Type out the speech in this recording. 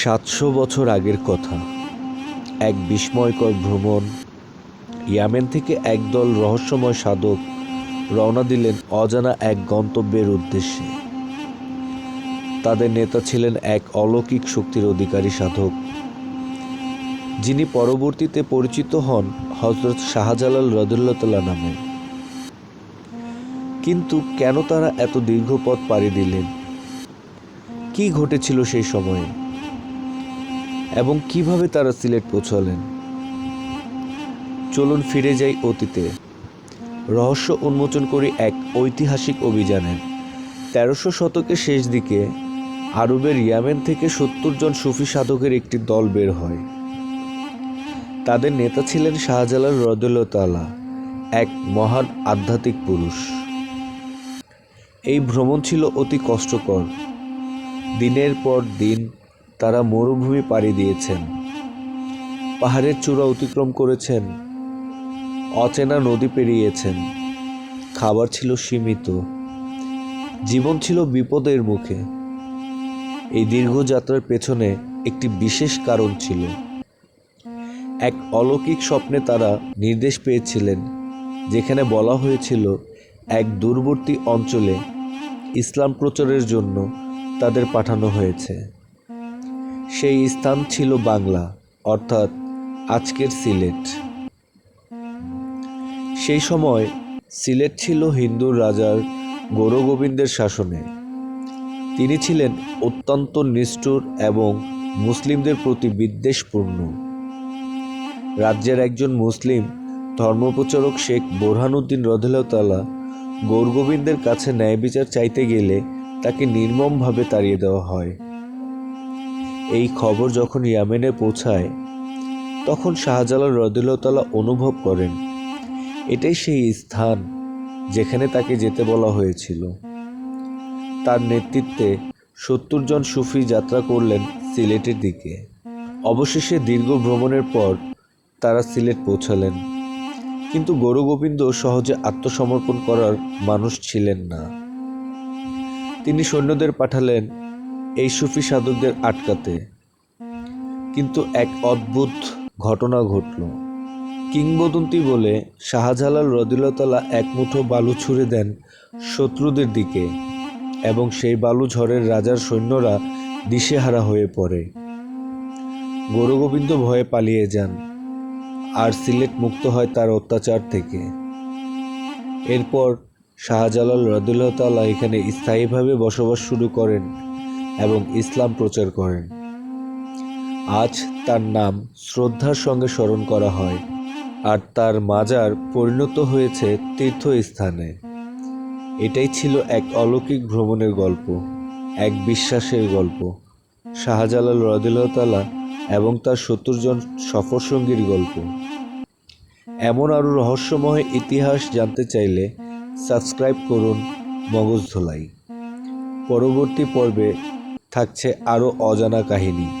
সাতশো বছর আগের কথা। এক বিস্ময়কর ভ্রমণ। ইয়ামেন থেকে একদল রহস্যময় সাধক রওনা দিলেন অজানা এক গন্তব্যের উদ্দেশ্যে। তাদের নেতা ছিলেন এক অলৌকিক শক্তির অধিকারী সাধক। যিনি পরবর্তীতে পরিচিত হন হজরত শাহজালাল রদুল্লাতলা নামে। কিন্তু কেন তারা এত দীর্ঘ পথ পাড়ি দিলেন? কি ঘটেছিল সেই সময়ে? এবং কীভাবে তারা সিলেট পৌঁছালেন? চলুন ফিরে যাই অতীতে। রহস্য উন্মোচন করি এক ঐতিহাসিক অভিযানে। তেরোশো শতকের শেষ দিকে, আরবের ইয়ামেন থেকে সত্তর জন সুফি সাধকের একটি দল বের হয়। তাদের নেতা ছিলেন শাহজালাল রদুল্লাহ এক মহান আধ্যাত্মিক পুরুষ। এই ভ্রমণ ছিল অতি কষ্টকর। দিনের পর দিন তারা মরুভূমি পাড়ি দিয়েছেন। পাহাড়ের চূড়া অতিক্রম করেছেন। অচেনা নদী পেরিয়েছেন। খাবার ছিল সীমিত। জীবন ছিল বিপদের মুখে। এই দীর্ঘ যাত্রার পেছনে একটি বিশেষ কারণ ছিল। এক অলৌকিক স্বপ্নে তারা নির্দেশ পেয়েছিলেন, যেখানে বলা হয়েছিল, এক দূরবর্তী অঞ্চলে ইসলাম প্রচারের জন্য তাদের পাঠানো হয়েছে। সেই স্থান ছিল বাংলা, অর্থাৎ আজকের সিলেট। সেই সময় সিলেট ছিল হিন্দু রাজার গৌরগোবিন্দের শাসনে। তিনি ছিলেন অত্যন্ত নিষ্ঠুর এবং মুসলিমদের প্রতি বিদ্বেষপূর্ণ। রাজ্যের একজন মুসলিম ধর্মপ্রচারক শেখ বোরহানুদ্দিন রদুল্লাহ গৌরগোবিন্দের কাছে ন্যায় বিচার চাইতে গেলে তাকে নির্মমভাবে তাড়িয়ে দেওয়া হয়। এই খবর যখন ইয়ামেনে পৌঁছায়, তখন শাহজালাল রদুল্লাহ অনুভব করেন, এটাই সেই স্থান যেখানে তাকে যেতে বলা হয়েছিল। তার নেতৃত্বে সত্তর জন সুফি যাত্রা করলেন সিলেটের দিকে। অবশেষে দীর্ঘ ভ্রমণের পর তারা সিলেট পৌঁছালেন। কিন্তু গৌরগোবিন্দ সহজে আত্মসমর্পণ করার মানুষ ছিলেন না। তিনি সৈন্যদের পাঠালেন এই সুফি সাধকদের আটকাতে। কিন্তু এক অদ্ভুত ঘটনা ঘটল। কিংবদন্তি বলে শাহজালাল রদিলতলা এক মুঠো বালু ছুঁড়ে দেন শত্রুদের দিকে এবং সেই বালু ঝড়ের রাজার সৈন্যরা দিশেহারা হয়ে পড়ে। গৌরগোবিন্দ ভয়ে পালিয়ে যান আর সিলেট মুক্ত হয় তার অত্যাচার থেকে। এরপর শাহজালাল রদুল্লাহ তাল্লাহ এখানে স্থায়ীভাবে বসবাস শুরু করেন। এবং ইসলাম প্রচার করেন। আজ তার নাম শ্রদ্ধার সঙ্গে স্মরণ করা হয় আর তার মাজার পরিণত হয়েছে তীর্থস্থানে। এটাই ছিল এক অলৌকিক ভ্রমণের গল্প, এক বিশ্বাসের গল্প। শাহজালাল রদিল্লাহ এবং তার সত্তর জন সফরসঙ্গীর গল্প। এমন আরও রহস্যময় ইতিহাস জানতে চাইলে সাবস্ক্রাইব করুন মগজ ধোলাই। পরবর্তী পর্বে থাকছে আরও অজানা কাহিনী।